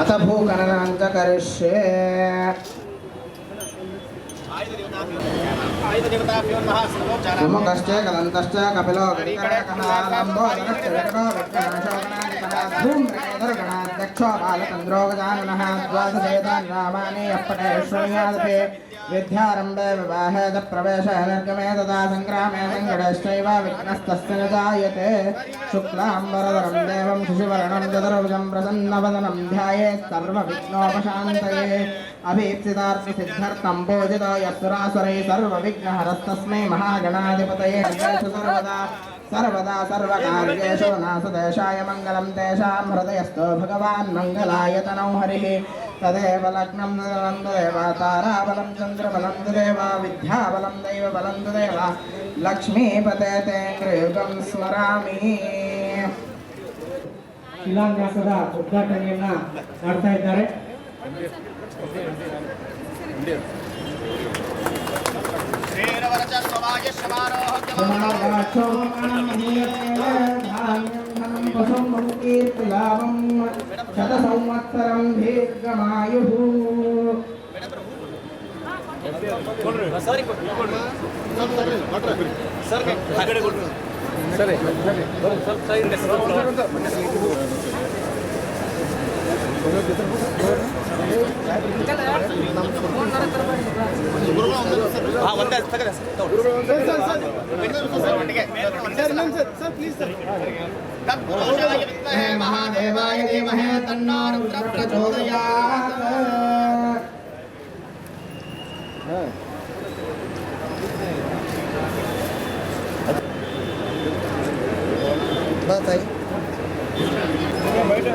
अथ भूकरणाङ्ककरिष्ये సుముఖశ్చ కదంతశ్చ కపిలో గణాధ్యక్షో బాలచంద్రోగజానున ద్వాదశేతాన్ రామాని అప్పటేశ్వర్యాదపే విద్యారంభే వివాహేద ప్రవేశ నిర్గమే తదా సంగ్రామే సంగడశ్చైవ విఘ్నస్తస్య నిజాయతే శుక్లాంబరధరం దేవం శిశువర్ణం చతుర్భుజం ప్రసన్నవదనం ధ్యాయేత్ సర్వ విఘ్నోపశాంతయే అభీప్సితార్థ సిద్ధార్థం భోజితాయ यत्सुरासुरै सर्वविघ्नहरस्तस्मै महागणाधिपतये सर्वदा सर्वदा सर्वकार्येषु नासदेशाय मङ्गलं तेषां हृदयस्थो भगवान् मङ्गलाय तनौ हरिः तदेव लग्नं दलं तदेव ताराबलं चन्द्रबलं तदेव विद्याबलं दैवबलं तदेव लक्ष्मीपते तेन्द्रयुगं स्मरामि ಶಿಲಾನ್ಯಾಸದ ಉದ್ಘಾಟನೆಯನ್ನ ಮಾಡ್ತಾ ಇದ್ದಾರೆ शतसंवत्सरं दीर्घमायुः ಸರಿ ಸರಿ हाँ, ಒಂದೇ ತಗದ महादेवाय धीमहे तन्नो रुद्र प्रचोदयात् बात आई। बैठा